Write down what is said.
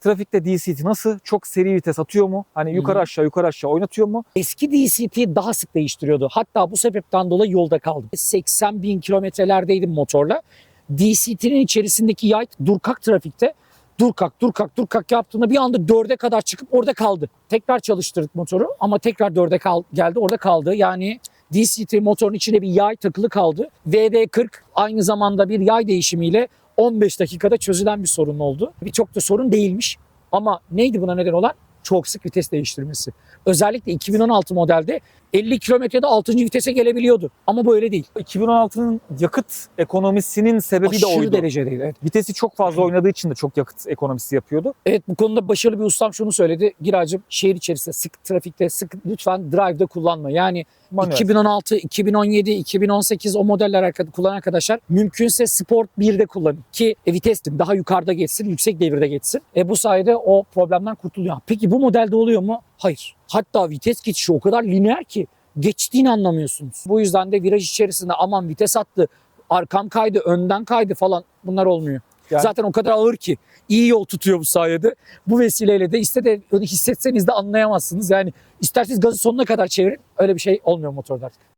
Trafikte DCT nasıl? Çok seri vites atıyor mu? Hani yukarı aşağı yukarı aşağı oynatıyor mu? Eski DCT'yi daha sık değiştiriyordu. Hatta bu sebepten dolayı yolda kaldım. 80 bin kilometrelerdeydim motorla. DCT'nin içerisindeki yay durkak trafikte dur kalk dur kalk dur kalk yaptığında bir anda dörde kadar çıkıp orada kaldı. Tekrar çalıştırdık motoru ama tekrar dörde kal geldi orada kaldı. Yani DCT motorun içine bir yay takılı kaldı. VD40 aynı zamanda bir yay değişimiyle 15 dakikada çözülen bir sorun oldu. Bir çok da sorun değilmiş. Ama neydi buna neden olan? Çok sık vites değiştirmesi. Özellikle 2016 modelde 50 kilometrede 6. vitese gelebiliyordu. Ama bu öyle değil. 2016'nın yakıt ekonomisinin sebebi de Aşırı oydu. derece değil. Evet. Vitesi çok fazla oynadığı için de çok yakıt ekonomisi yapıyordu. evet bu konuda başarılı bir ustam şunu söyledi. Giracım şehir içerisinde sık trafikte sık lütfen drive'da kullanma. Yani Manuel. 2016, 2017, 2018 o modeller kullanan arkadaşlar mümkünse Sport 1'de kullanın ki e, vites daha yukarıda geçsin, yüksek devirde geçsin. E, bu sayede o problemden kurtuluyor. Peki bu modelde oluyor mu? Hayır. Hatta vites geçişi o kadar lineer ki geçtiğini anlamıyorsunuz. Bu yüzden de viraj içerisinde aman vites attı, arkam kaydı, önden kaydı falan bunlar olmuyor. Yani- Zaten o kadar ağır ki iyi yol tutuyor bu sayede. Bu vesileyle de iste de hissetseniz de anlayamazsınız. Yani isterseniz gazı sonuna kadar çevirin öyle bir şey olmuyor motorda artık.